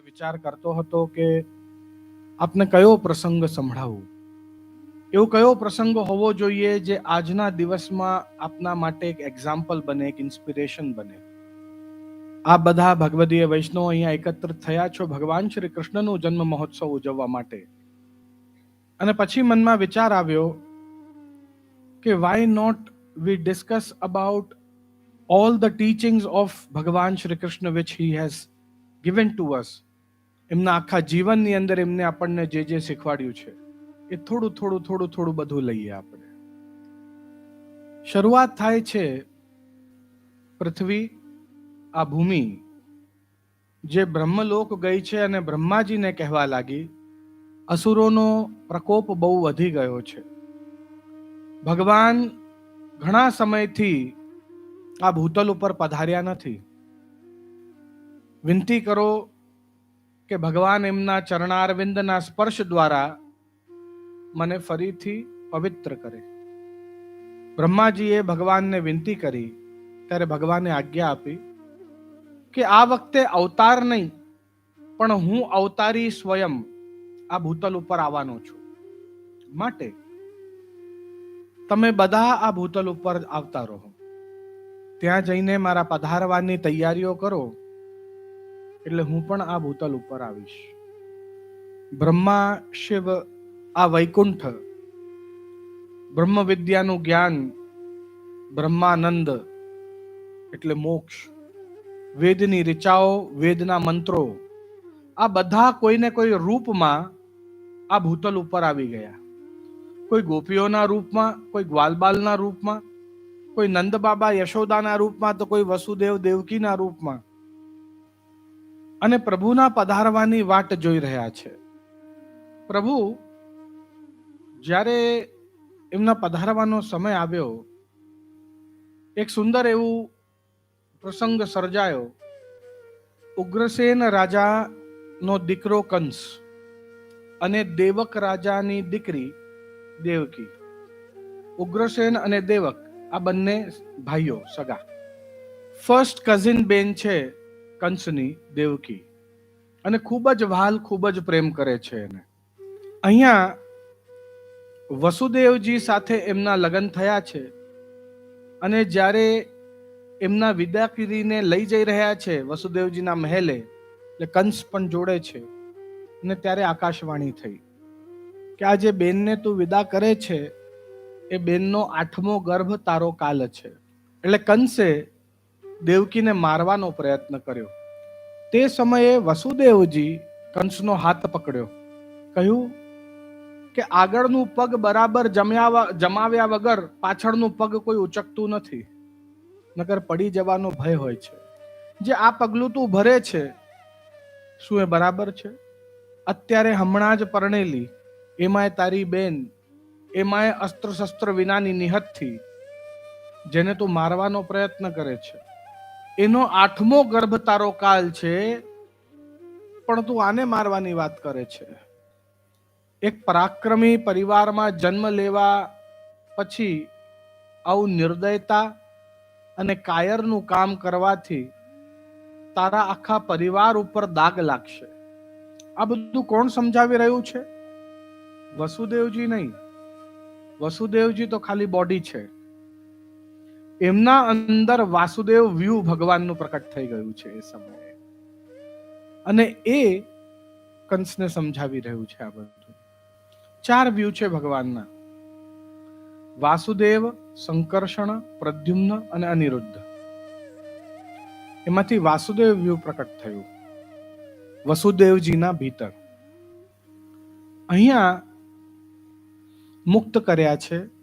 ત્યારે વિચાર કરતો હતો કે આપને કયો પ્રસંગ સંભળાવું? એવો કયો પ્રસંગ હોવો જોઈએ જે આજના દિવસમાં આપના માટે એક એક્ઝામ્પલ બને, એક ઇન્સ્પિરેશન બને? આ બધા ભગવદીય વૈષ્ણવ અહીંયા એકત્ર થયા છો ભગવાન શ્રી કૃષ્ણનો જન્મ મહોત્સવ ઉજવવા માટે. અને પછી મનમાં વિચાર આવ્યો કે why not we discuss about all the teachings of Bhagwan Shri Krishna which he has given to us? એમના આખા જીવનની અંદર એમને આપણને જે જે શીખવાડ્યું છે, એ થોડું થોડું થોડું થોડું બધું લઈએ આપણે. શરૂઆત થાય છે પૃથ્વી, આ ભૂમિ. જે બ્રહ્મલોક ગઈ છે અને બ્રહ્માજીને કહેવા લાગી, અસુરોનો પ્રકોપ બહુ વધી ગયો છે. ભગવાન ઘણા સમયથી આ ભૂતલ ઉપર પધાર્યા નથી. વિનંતી કરો કે ભગવાન એમના ચરણારવિંદના સ્પર્શ દ્વારા મને ફરીથી પવિત્ર કરે. બ્રહ્માજીએ ભગવાનને વિનંતી કરી, ત્યારે ભગવાને આજ્ઞા આપી કે આ વખતે અવતાર નહીં, પણ હું અવતારી સ્વયં આ ભૂતલ ઉપર આવવાનો છું. માટે તમે બધા આ ભૂતલ ઉપર આવતા રહો. ત્યાં જઈને મારા પધારવાની તૈયારીઓ કરો. એટલે હું પણ આ ભૂતલ ઉપર આવીશ. બ્રહ્મા શિવ આ વૈકુંઠ બ્રહ્મ વિદ્યાનું જ્ઞાન, બ્રહ્માનંદ, એટલે મોક્ષ. વેદની રીચાઓ, વેદના મંત્રો, આ બધા કોઈને કોઈ રૂપમાં આ ભૂતલ ઉપર આવી ગયા. કોઈ ગોપીઓના રૂપમાં, કોઈ ગ્વાલબાલના રૂપમાં, કોઈ નંદ બાબા યશોદાના રૂપમાં, તો કોઈ વસુદેવ દેવકીના રૂપમાં. અને પ્રભુના પધારવાની વાટ જોઈ રહ્યા છે. પ્રભુ, જ્યારે એમના પધારવાનો સમય આવ્યો, એક સુંદર એવું પ્રસંગ સર્જાયો. ઉગ્રસેન રાજાનો દીકરો કંસ અને દેવક રાજાની દીકરી દેવકી. ઉગ્રસેન અને દેવક, આ બંને ભાઈઓ, સગા. ફર્સ્ટ કઝિન બેન છે કંસની દેવકી. અને ખૂબ જ વહાલ, ખૂબ જ પ્રેમ કરે છે એને. અહીંયા વસુદેવજી સાથે એમના લગ્ન થયા છે. અને જ્યારે એમના વિદાકીરીને લઈ જઈ રહ્યા છે વસુદેવજીના મહેલે, એટલે કંસ પણ જોડે છે. અને ત્યારે આકાશવાણી થઈ કે આ જે બેનને તું વિદા કરે છે, એ બેનનો આઠમો ગર્ભ તારો કાલ છે. એટલે કંસે દેવકીને મારવાનો પ્રયત્ન કર્યો. તે સમયે વસુદેવજી કંસનો હાથ પકડ્યો. કહ્યું, કે આગળનું પગ બરાબર જમ્યા જમાવ્યા વગર પાછળનું પગ કોઈ ઉચકતું નથી. નગર પડી જવાનો ભય હોય છે. જે આ પગલું તું ભરે છે, શું એ બરાબર છે? અત્યારે હમણાં જ પરણેલી. એમાંય તારી બેન, એમાંય અસ્ત્ર શસ્ત્ર વિનાની નિહતથી, જેને તું મારવાનો પ્રયત્ન કરે છે. એનો આઠમો ગર્ભ તારો કાલ છે, પણ તું આને મારવાની વાત કરે છે. એક પરાક્રમી પરિવારમાં જન્મ લેવા પછી આવું નિર્દયતા અને કાયરનું કામ કરવાથી તારા આખા પરિવાર ઉપર દાગ લાગશે. આ બધું કોણ સમજાવી રહ્યું છે? વસુદેવજી નહીં. વસુદેવજી તો ખાલી બોડી છે. એમના અંદર વાસુદેવ વ્યૂ ભગવાનનું પ્રકટ થઈ ગયું છે એ સમયે. અને એ કંસને સમજાવી રહ્યું છે આ બધું. ચાર વ્યૂ છે ભગવાનના. વાસુદેવ, સંકર્ષણ, પ્રદ્યુમ્ન અને અનિરુદ્ધ. એમાંથી વાસુદેવ વ્યૂ પ્રકટ થયું. વસુદેવજીના ભીતર. અહીંયા મુક્ત કર્યા છે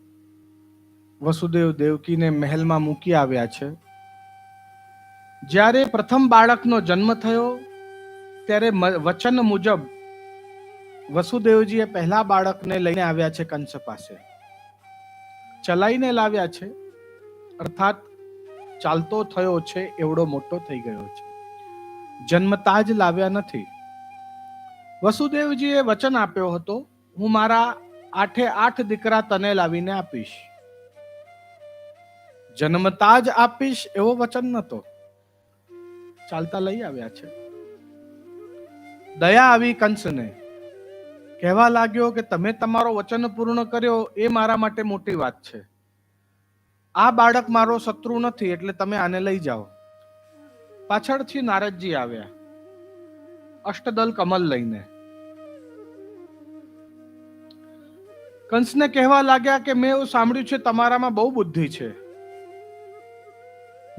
વસુદેવ દેવકીને મહેલમાં મૂકી આવ્યા છે. જ્યારે પ્રથમ બાળકનો જન્મ થયો, ત્યારે વચન મુજબ વસુદેવજીએ પહેલા બાળકને લઈને આવ્યા છે કંસ પાસે. ચલાઈને લાવ્યા છે, અર્થાત ચાલતો થયો છે, એવડો મોટો થઈ ગયો છે. જન્મતા જ લાવ્યા નથી. વસુદેવજીએ વચન આપ્યો હતો, હું મારા આઠે આઠ દીકરા તને લાવીને આપીશ. જન્મતા જ આપીશ એવો વચન નતો ચાલતા લઈ આવ્યા છે. દયા આવી કંસને. કહેવા લાગ્યો કે તમે તમારો વચન પૂર્ણ કર્યો એ મારા માટે મોટી વાત છે. આ બાળક મારો શત્રુ નથી એટલે તમે આને લઈ જાઓ. પાછળથી નારદજી આવ્યા. અષ્ટદલ કમલ લઈને. કંસને કહેવા લાગ્યા કે મેં એવું સાંભળ્યું છે, તમારામાં બહુ બુદ્ધિ છે.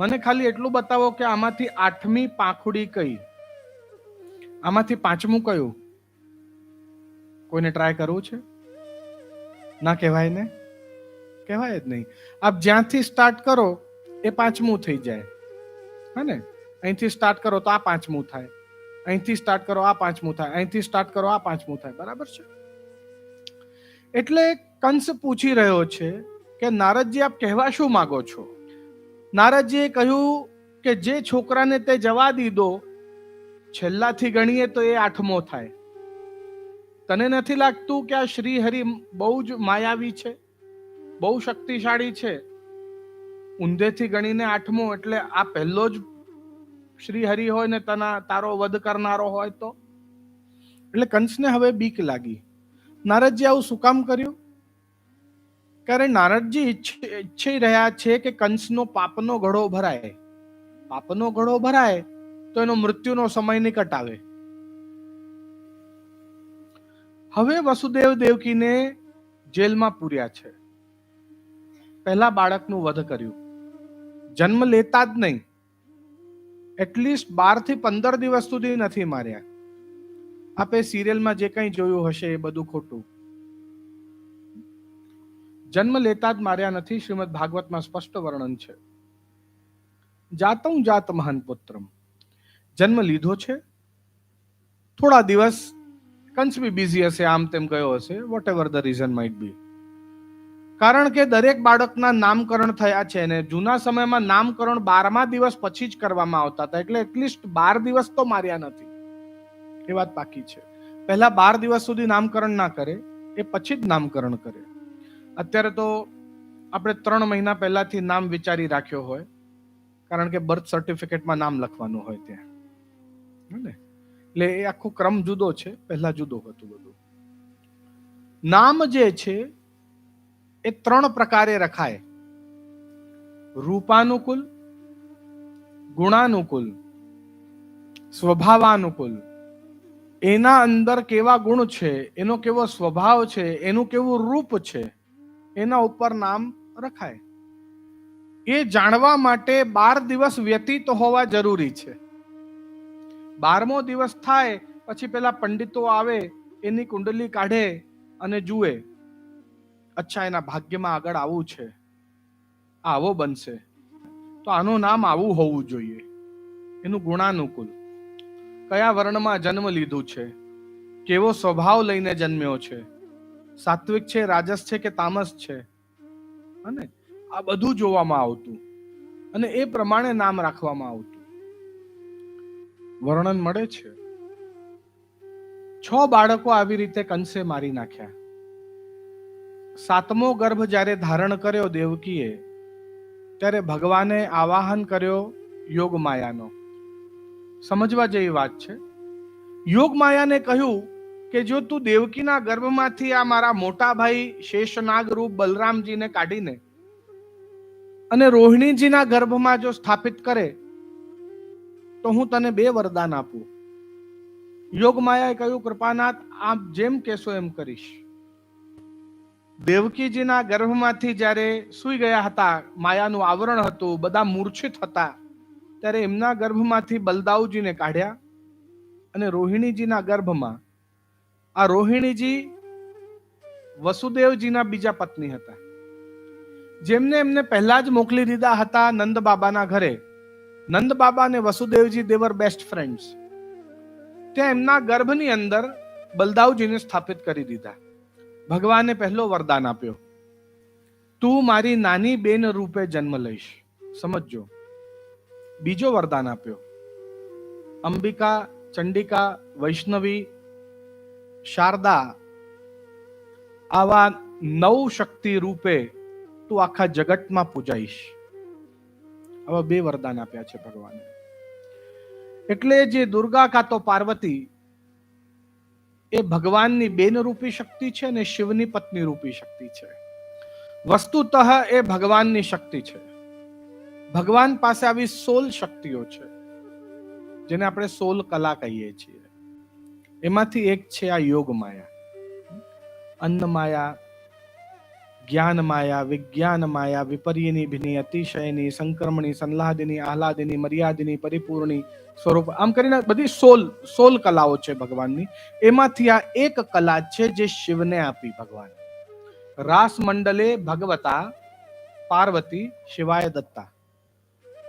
મને ખાલી એટલું બતાવો કે આમાંથી આઠમી પાંખુડી કઈ? આમાંથી પાંચમું કયું? કોઈને ટ્રાય કરવું છે? ના કહેવાય ને? કહેવાય જ નહીં. આપ જ્યાંથી સ્ટાર્ટ કરો, એ પાંચમું થઈ જાય. હા ને? અહીંથી સ્ટાર્ટ કરો તો આ પાંચમું થાય. અહીંથી સ્ટાર્ટ કરો આ પાંચમું થાય. અહીંથી સ્ટાર્ટ કરો આ પાંચમું થાય. બરાબર છે? એટલે કંસ પૂછી રહ્યો છે કે નારદજી, આપ કહેવા શું માગો છો? નારદજીએ કહ્યું કે જે છોકરાને તે જવા દીધો, છેલ્લાથી ગણીએ તો એ આઠમો થાય. તને નથી લાગતું કે આ શ્રી હરિ બહુ જ માયાવી છે? બહુ શક્તિશાળી છે? ઊંધેથી ગણીને આઠમો એટલે આ પહેલો જ શ્રી હરિ હોય ને તના તારો વધ કરનારો હોય તો? એટલે કંસને હવે બીક લાગી. નારદજી આવું શું કામ કર્યું? કારણ નારદજી ઈચ્છી રહ્યા છે કે કંસનો પાપનો ઘડો ભરાય. પાપનો ઘડો ભરાય તો એનો મૃત્યુનો સમય નિકટ આવે. હવે વસુદેવ દેવકીને જેલમાં પૂર્યા છે. પહેલા બાળકનું વધ કર્યું. જન્મ લેતા જ નહીં. એટલીસ્ટ બારથી પંદર દિવસ સુધી નથી માર્યા. આપે સિરિયલમાં જે કંઈ જોયું હશે એ બધું ખોટું. જન્મ લેતા જ માર્યા નથી, શ્રીમદ ભાગવતમાં સ્પષ્ટ વર્ણન છે. જાતમ જાત મહાન પુત્રમ. જન્મ લીધો છે. થોડા દિવસ, કંસ બી બિઝી હશે, આમ તેમ ગયો હશે whatever the reason might be કારણ કે દરેક બાળકના નામકરણ થયા છે ને જૂના સમયમાં નામકરણ બારમા દિવસ પછી જ કરવામાં આવતા હતા, એટલે એટલીસ્ટ બાર દિવસ તો માર્યા નથી. એ વાત બાકી છે. પહેલા બાર દિવસ સુધી નામકરણ ના કરે, એ પછી જ નામકરણ કરે. અત્યારે તો આપણે ત્રણ મહિના પહેલાથી નામ વિચારી રાખ્યો હોય, કારણ કે બર્થ સર્ટિફિકેટમાં નામ લખવાનું હોય ત્યાં. ને? એટલે એ આખો ક્રમ જુદો છે, પહેલા જુદો હતું બધું. નામ જે છે, એ ત્રણ પ્રકારે રખાય. રૂપાનુકૂલ, ગુણાનુકૂલ, સ્વભાવાનુકૂલ. એના અંદર કેવા ગુણ છે, એનો કેવો સ્વભાવ છે, એનું કેવું રૂપ છે એના ઉપર નામ રખાય. એ જાણવા માટે બાર દિવસ વ્યતીત હોવા જરૂરી છે. બારમો દિવસ થાય, પછી પેલા પંડિતો આવે, એની કુંડલી કાઢે અને જુએ. અચ્છા, એના ભાગ્યમાં આગળ આવવું છે. આવો બનશે. તો આનું નામ આવું હોવું જોઈએ. એનું ગુણાનુકૂળ. કયા વર્ણમાં જન્મ લીધું છે? કેવો સ્વભાવ લઈને જન્મ્યો છે? સાત્વિક છે, રાજસ છે કે તામસ છે? અને આ બધું જોવામાં આવતું. અને એ પ્રમાણે નામ રાખવામાં આવતું. વર્ણન મળે છે? છ બાળકો આવી રીતે કંસે મારી નાખ્યા. સાતમો ગર્ભ જ્યારે ધારણ કર્યો દેવકીએ, ત્યારે ભગવાને આવાહન કર્યો યોગ માયાનો સમજવા જેવી વાત છે? યોગ માયાને કહ્યું કે જો તું દેવકીના ગર્ભમાંથી આ મારા મોટા ભાઈ શેષનાગ રૂપ બલરામજીને કાઢીને અને રોહિણીજીના ગર્ભમાં જો સ્થાપિત કરે, તો હું તને બે વરદાન આપું. યોગ માયાએ કહ્યું, કૃપાનાથ, આપ જેમ કહેશો એમ કરીશ. દેવકીજીના ગર્ભમાંથી જ્યારે સૂઈ ગયા હતા, માયાનું આવરણ હતું, બધા મૂર્છિત હતા, ત્યારે એમના ગર્ભમાંથી બલદાઉજીને કાઢ્યા અને રોહિણીજીના ગર્ભમાં આ રોહિણીજી વસુદેવજીના બીજા પત્ની હતા. જેમને એમને પહેલા જ મોકલી દીધા હતા નંદ બાબાના ઘરે. નંદ બાબા અને વસુદેવજી દેવર બેસ્ટ ફ્રેન્ડ્સ ત્યાં એમના ગર્ભની અંદર બલદાવજીને સ્થાપિત કરી દીધા. ભગવાને પહેલો વરદાન આપ્યો. તું મારી નાની બેન રૂપે જન્મ લઈશ. સમજજો. બીજો વરદાન આપ્યો. અંબિકા, ચંડિકા, વૈષ્ણવી શારદા, આવા નવ શક્તિ રૂપે તું આખા જગતમાં પૂજાઈશ. આવા બે વરદાન આપ્યા છે ભગવાને. એટલે જે દુર્ગા કા તો પાર્વતી, એ ભગવાનની બેન રૂપી શક્તિ છે અને શિવની પત્ની રૂપી શક્તિ છે. વસ્તુતઃ એ ભગવાનની શક્તિ છે. ભગવાન પાસે આવી સોલ શક્તિઓ છે, જેને આપણે સોલ કલા કહીએ છીએ. એમાંથી એક છે આ યોગ માયા અન્ન માયા જ્ઞાન માયા વિજ્ઞાન માયા વિપર્યની ભિની અતિશયની સંક્રમણી સંલાદિની આહલાદિની મર્યાદિની પરિપૂર્ણી સ્વરૂપ આમ કરીને બધી સોલ સોલ કલાઓ છે ભગવાનની એમાંથી આ એક કલા છે જે શિવને આપી ભગવાન रास मंडले भगवता पार्वती शिवाय दत्ता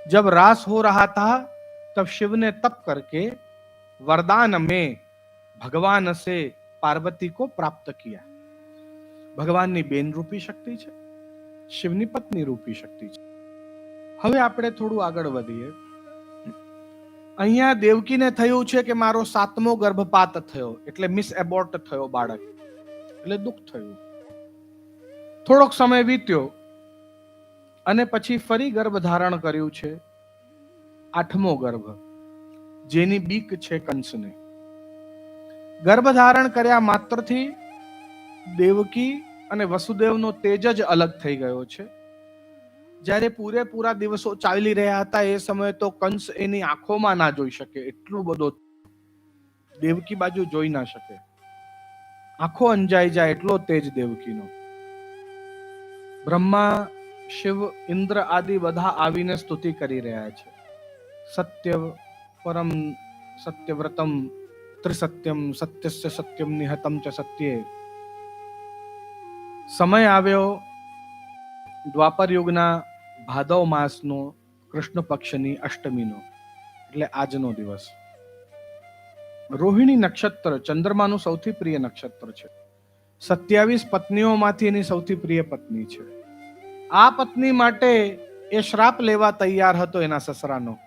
जब रास हो रहा था तब शिव ने तप करके वरदान में भगवान से पार्वती को प्राप्त किया ભગવાનની બેન રૂપી શક્તિ છે શિવની પત્ની રૂપી શક્તિ છે હવે આપણે થોડું આગળ વધીએ અહીંયા દેવકીને થયું છે કે મારો સાતમો ગર્ભપાત થયો એટલે મિસ એબોર્ટ થયો બાળક એટલે દુઃખ થયું થોડોક સમય વીત્યો અને પછી ફરી ગર્ભ ધારણ કર્યું છે આઠમો ગર્ભ જેની બીક છે કંસને ગર્ભ ધારણ કર્યા માત્રથી દેવકી અને વસુદેવનો તેજ જ અલગ થઈ ગયો છે. જ્યારે પૂરેપૂરા દિવસો ચાલી રહ્યા હતા એ સમયે તો કંસ એની આંખોમાં ના જોઈ શકે, એટલું બધો દેવકી બાજુ જોઈ ના શકે. આંખો અંજાઈ જાય એટલો તેજ દેવકીનો. બ્રહ્મા, શિવ, ઇન્દ્ર આદિ બધા આવીને સ્તુતિ કરી રહ્યા છે. સત્ય પરમ સત્યવ્રતમ ત્રિસત્યમ સત્યસ્ય સત્યમ નિહતમ ચ સત્યે. સમય આવ્યો દ્વાપર યુગના ભાદવ માસનો કૃષ્ણ પક્ષની અષ્ટમીનો, એટલે આજનો દિવસ. રોહિણી નક્ષત્ર ચંદ્રમાનું સૌથી પ્રિય નક્ષત્ર છે. સત્યાવીસ પત્નીઓમાંથી એની સૌથી પ્રિય પત્ની છે. આ પત્ની માટે એ શ્રાપ લેવા તૈયાર હતો એના સસરાનો.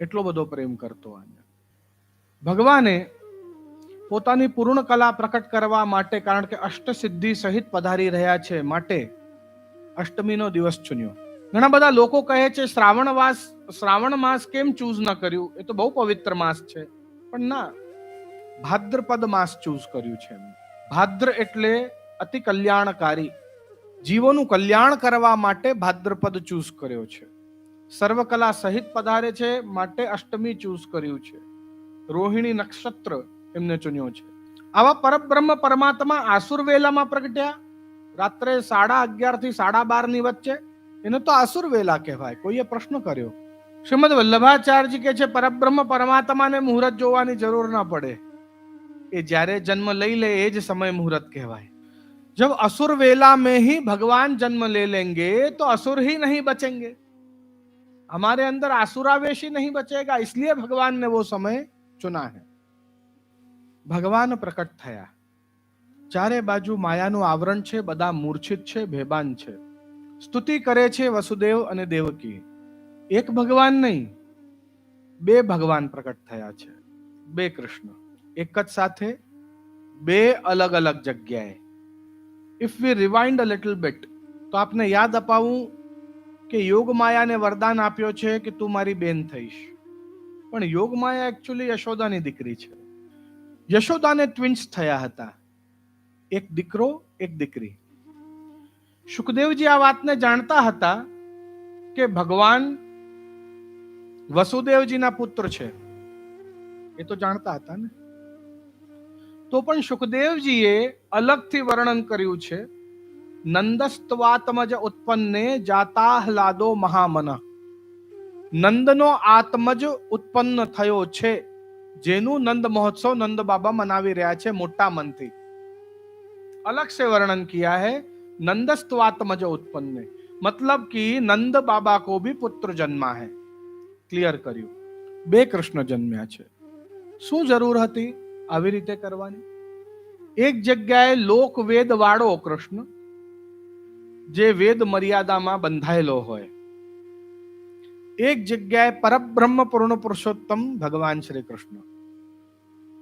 એટલો બધો પ્રેમ કરતો અહીંયા ભગવાને પોતાની પૂર્ણ કલા પ્રકટ કરવા માટે, કારણ કે અષ્ટસિદ્ધિ સહિત પધારી રહ્યા છે, માટે અષ્ટમીનો દિવસ ચૂન્યો. ઘણા બધા લોકો કહે છે, શ્રાવણ માસ શ્રાવણ માસ કેમ ચૂઝ ન કર્યું? એ તો બહુ પવિત્ર માસ છે. પણ ના, ભાદ્રપદ માસ ચૂઝ કર્યું છે ભાદ્ર એટલે અતિ કલ્યાણકારી. જીવોનું કલ્યાણ કરવા માટે ભાદ્રપદ ચૂઝ કર્યો છે. સર્વકલા સહિત પધારે છે, માટે અષ્ટમી ચૂઝ કર્યું છે. રોહિણી નક્ષત્ર એમને ચૂન્યો છે આવા પરબ્રહ્મ પરમાત્મા આસુર વેલામાં પ્રગટ્યા રાત્રે સાડા અગિયાર થી સાડા બાર ની વચ્ચે એને તો આસુર વેલા કહેવાય કોઈએ પ્રશ્ન કર્યો શ્રીમદ વલ્લભાચાર્યજી કે છે પરબ્રહ્મ પરમાત્માને મુહૂર્ત જોવાની જરૂર ના પડે એ જ્યારે જન્મ લઈ લે એ જ સમય मुहूर्त कहवाए जब असुर वेला में ही भगवान जन्म ले लेंगे तो असुर ही नहीं बचेंगे हमारे अंदर आसुरावेश ही नहीं बचेगा इसलिए भगवान ने वो समय ચુના હે. ભગવાન પ્રકટ થયા. ચારે બાજુ માયાનું આવરણ છે, બધા મૂર્છિત છે ભેબાન છે. સ્તુતિ કરે છે વસુદેવ અને દેવકી. એક ભગવાન નહીં, બે ભગવાન પ્રકટ થયા છે. બે કૃષ્ણ, એક જ સાથે, બે અલગ અલગ જગ્યાએ. If we rewind a little bit તો આપને યાદ અપાવું કે યોગ માયાને વરદાન આપ્યો છે કે તું મારી બેન થઈશ. પણ યોગમાયા એકચ્યુઅલી યશોદાની દીકરી છે. યશોદાને ટ્વિન્સ થયા હતા. એક દીકરો, એક દીકરી. સુખદેવજી આ વાતને જાણતા હતા કે ભગવાન વસુદેવજીના પુત્ર છે. એ તો જાણતા હતા ને? તો પણ સુખદેવજીએ અલગથી વર્ણન કર્યું છે, નંદસ્ત્વાત્મજ ઉત્પન્ને જાતાહલાદો મહામન. નંદનો આત્મજ ઉત્પન્ન થયો છે જેનું નંદ મહોત્સવ નંદ બાબા મનાવી રહ્યા છે મોટા મનથી अलग से वर्णन किया है नंदस्त्वात्मज उत्पन्न मतलब कि नंद बाबा को भी पुत्र जन्मा है ક્લિયર કર્યું બે કૃષ્ણ જન્મ્યા છે શું જરૂર હતી આવી રીતે કરવાની એક જગ્યાએ લોક વેદ વાળો કૃષ્ણ જે વેદ મર્યાદામાં બંધાયેલો હોય એક જગ્યાએ પરબ્રહ્મ પૂર્ણ પુરુષોત્તમ ભગવાન શ્રી કૃષ્ણ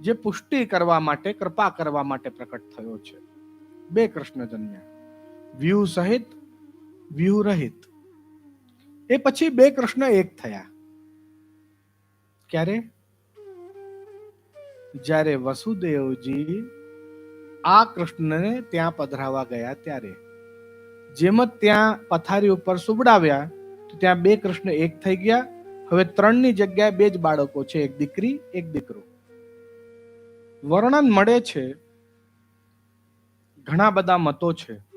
જે પુષ્ટિ કરવા માટે, કૃપા કરવા માટે પ્રકટ થયો છે. બે કૃષ્ણ જન્મ્યા વ્યૂહ સહિત, વ્યૂહ રહિત. એ પછી બે કૃષ્ણ એક થયા. ક્યારે? જ્યારે વસુદેવજી આ કૃષ્ણને ત્યાં પધરાવા ગયા ત્યારે. જેમ ત્યાં પથારી ઉપર સુવડાવ્યા ત્યાં બે કૃષ્ણ એક થઈ ગયા. હવે ત્રણની જગ્યાએ બે જ બાળકો છે, એક દીકરી, એક દીકરો. વર્ણન મળે છે, ઘણા બધા મતો છે.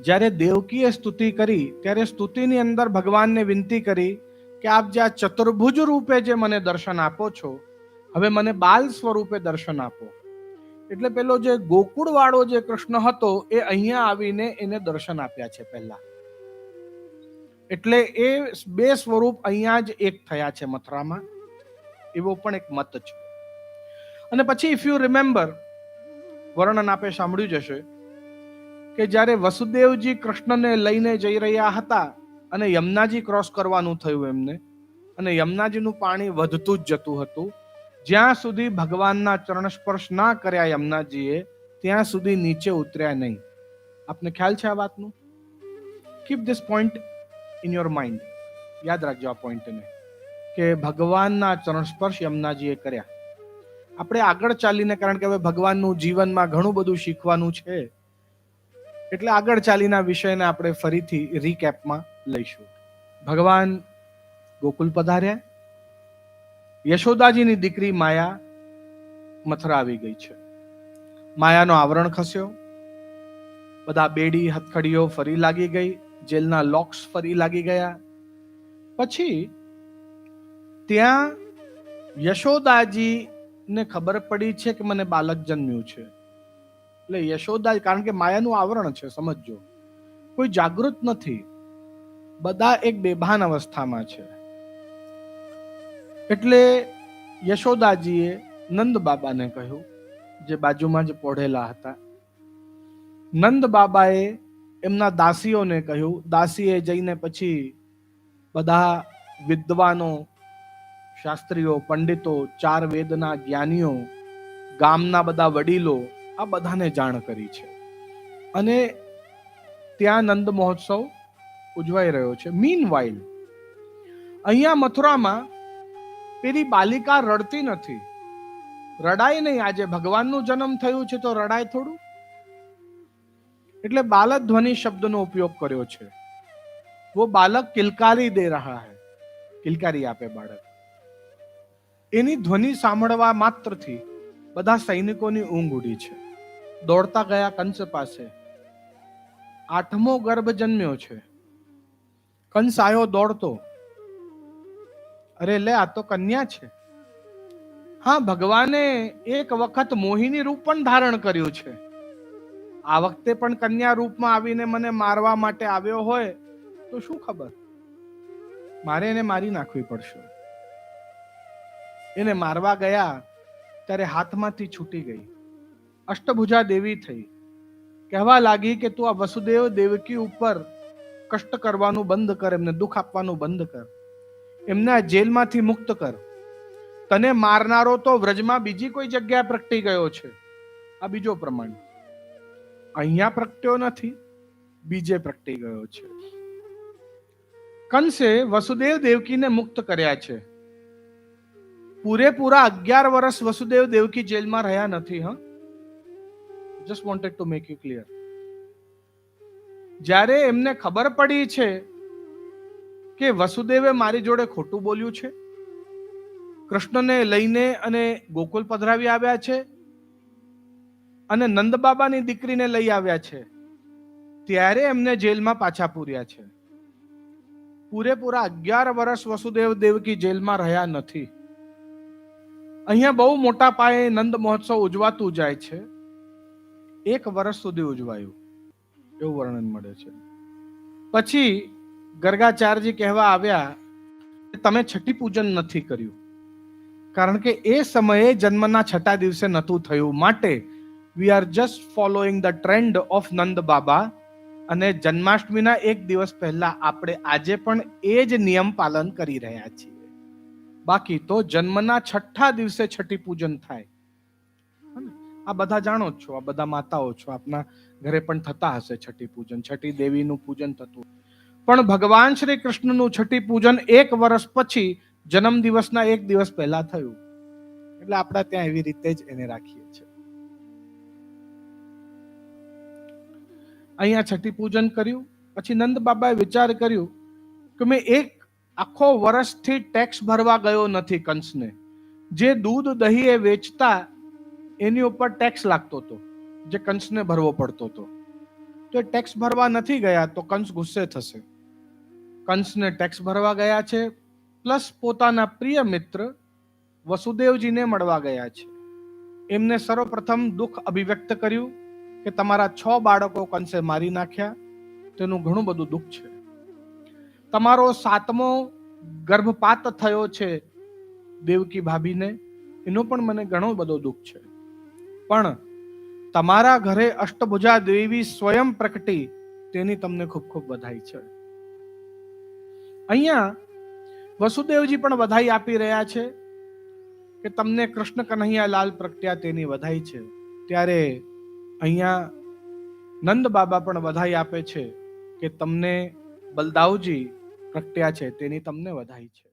જ્યારે દેવકીએ સ્તુતિ કરી, ત્યારે સ્તુતિની અંદર ભગવાનને વિનંતી કરી કે આપ જે આ ચતુર્ભુજ રૂપે જે મને દર્શન આપો છો, હવે મને બાલ સ્વરૂપે દર્શન આપો. એટલે પેલો જે ગોકુળ વાળો જે કૃષ્ણ હતો, એ અહીંયા આવીને એને દર્શન આપ્યા છે પહેલા. એટલે એ બે સ્વરૂપ અહીંયા જ એક થયા છે મથુરામાં. એવો પણ એક મત છે. અને પછી ઇફ યુ રિમેમ્બર વર્ણન આપે સાંભળ્યું જ હશે કે જ્યારે વસુદેવજી કૃષ્ણને લઈને જઈ રહ્યા હતા અને યમુનાજી ક્રોસ કરવાનું થયું એમને, અને યમુનાજીનું પાણી વધતું જ જતું હતું, જ્યાં સુધી ભગવાનના ચરણ સ્પર્શ ના કર્યા યમુનાજીએ, ત્યાં સુધી નીચે ઉતર્યા નહીં. આપને ખ્યાલ છે આ વાતનું? Keep this point in your mind યાદ રાખજો આ પોઈન્ટને. કે ભગવાનના ચરણ સ્પર્શ યમુનાજીએ કર્યા. આપણે આગળ ચાલીને, કારણ કે હવે ભગવાનનું જીવનમાં ઘણું બધું શીખવાનું છે, એટલે આગળ ચાલીના વિષયને આપણે ફરીથી રીકેપમાં લઈશું. ભગવાન ગોકુલ પધાર્યા. યશોદાજીની દીકરી માયા મથરા આવી ગઈ છે. માયાનો આવરણ ખસ્યો. બધા બેડી હથખડીઓ ફરી લાગી ગઈ. જેલના લોક્સ ફરી લાગી ગયા. પછી ત્યાં યશોદાજી ને ખબર પડી છે કે મને બાલક જન્મ્યું છે. એટલે યશોદા કારણ કે માયાનું આવરણ છે, સમજજો. કોઈ જાગૃત નથી. બધા એક બેભાન અવસ્થામાં છે. એટલે યશોદાજીએ નંદ બાબાને કહ્યું, જે બાજુમાં જ પોઢેલા હતા. નંદ બાબાએ એમના દાસીઓને કહ્યું, દાસીએ જઈને પછી બધા વિદ્વાનો, શાસ્ત્રીઓ, પંડિતો, ચાર વેદના જ્ઞાનીઓ, ગામના બધા વડીલો, આ બધાને જાણ કરી છે. અને ત્યાં નંદ મહોત્સવ ઉજવાઈ રહ્યો છે. મીન વાઇલ અહીંયા મથુરામાં પેલી બાલિકા રડતી નથી. રડાય નહીં. આજે ભગવાનનું જન્મ થયું છે તો રડાય થોડું. એટલે બાલક ધ્વનિ શબ્દનો ઉપયોગ કર્યો છે. વો બાલક કિલકારી દે રહા હે. કિલકારી આપે બાળક. એની ધ્વનિ સાંભળવા માત્રથી બધા સૈનિકોની ઊંઘ ઉડી છે. દોડતા ગયા કંસ પાસે. આઠમો ગર્ભ જન્મ્યો છે. કંસ આવ્યો દોડતો. અરે લે, આ તો કન્યા છે. હા, ભગવાને એક વખત મોહિની રૂપ પણ ધારણ કર્યું છે. આ વખતે પણ કન્યા રૂપમાં આવીને મને મારવા માટે આવ્યો હોય, તો શું ખબર? મારે એને મારી નાખવી પડશે. એને મારવા ગયા, ત્યારે હાથમાંથી છૂટી ગઈ. અષ્ટભુજા દેવી થઈ. કહેવા લાગી કે તું આ વસુદેવ દેવકી ઉપર કષ્ટ કરવાનું બંધ કર, એમને દુઃખ આપવાનું બંધ કર. એમને આ જેલમાંથી મુક્ત કર. તને મારનારો તો વ્રજમાં બીજી કોઈ જગ્યાએ પ્રગટી ગયો છે. આ બીજો પ્રમાણ. અહીંયા પ્રગટ્યો નથી, બીજે પ્રગટી ગયો છે. કંસે વસુદેવ દેવકીને મુક્ત કર્યા છે. પૂરેપૂરા અગિયાર વર્ષ વસુદેવ દેવકી જેલમાં રહ્યા નથી, હા? Just wanted to make you clear જ્યારે એમને ખબર પડી છે કે વસુદેવે મારી જોડે ખોટું બોલ્યું છે, કૃષ્ણને લઈને અને ગોકુલ પધરાવી આવ્યા છે અને નંદબાબાની દીકરીને લઈ આવ્યા છે. ત્યારે એમને જેલમાં પાછા પૂર્યા છે. પૂરેપૂરા અગિયાર વર્ષ વસુદેવ દેવકી જેલમાં રહ્યા નથી. અહીંયા બહુ મોટા પાયે નંદ મહોત્સવ ઉજવાતું જાય છે. એક વર્ષ સુધી ઉજવાયું. એવું વર્ણન મળે છે. પછી ગરગાચાર્યજી કહેવા આવ્યા તમે છઠ્ઠી પૂજન નથી કર્યું. કારણ કે એ સમયે જન્મના છઠ્ઠા દિવસે નહોતું થયું. માટે we are just following the trend of Nand Baba અને જન્માષ્ટમીના એક દિવસ પહેલા આપણે આજે પણ એ જ નિયમ પાલન કરી રહ્યા છીએ. બાકી તો જન્મના છઠ્ઠા દિવસે છઠ્ઠી પૂજન થાય? આ બધા જાણો જ છો, આ બધા માતાઓ છો, આપના ઘરે પણ થતા હશે છઠ્ઠી પૂજન. છઠ્ઠી દેવીનું પૂજન થતું પણ ભગવાન શ્રી કૃષ્ણનું છઠ્ઠી પૂજન એક વર્ષ પછી જન્મ દિવસના એક દિવસ પહેલા થયું. એટલે આપણે ત્યાં એવી રીતે જ એને રાખીએ છીએ. અહીંયા છઠ્ઠી પૂજન કર્યું. પછી નંદ બાબાએ વિચાર કર્યું કે મેં એક આખો વર્ષથી ટેક્સ ભરવા ગયો નથી કંસને. જે દૂધ દહીં એ વેચતા એની ઉપર ટેક્સ લાગતો હતો, જે કંસને ભરવો પડતો હતો. તો એ ટેક્સ ભરવા નથી ગયા તો કંસ ગુસ્સે થશે. કંસને ટેક્સ ભરવા ગયા છે પ્લસ પોતાના પ્રિય મિત્ર વસુદેવજીને મળવા ગયા છે. એમને સર્વપ્રથમ દુઃખ અભિવ્યક્ત કર્યું. કે તમારા છ બાળકો કંસે મારી નાખ્યા, તેનું ઘણું બધું દુઃખ છે. તમારો સાતમો ગર્ભપાત થયો છે દેવકી ભાભીને, એનો પણ મને ઘણો બધો દુઃખ છે. પણ તમારા ઘરે અષ્ટભુજા દેવી સ્વયં પ્રકટી, તેની તમને ખૂબ ખૂબ વધાઈ છે. અહીંયા વસુદેવજી પણ વધાઈ આપી રહ્યા છે કે તમને કૃષ્ણ કન્હૈયા લાલ પ્રગટ્યા તેની વધાઈ છે. ત્યારે અહીંયા નંદ બાબા પણ વધાઈ આપે છે કે તમને બલદાવજી પ્રગટ્યા છે, તેની તમને વધાઈ છે.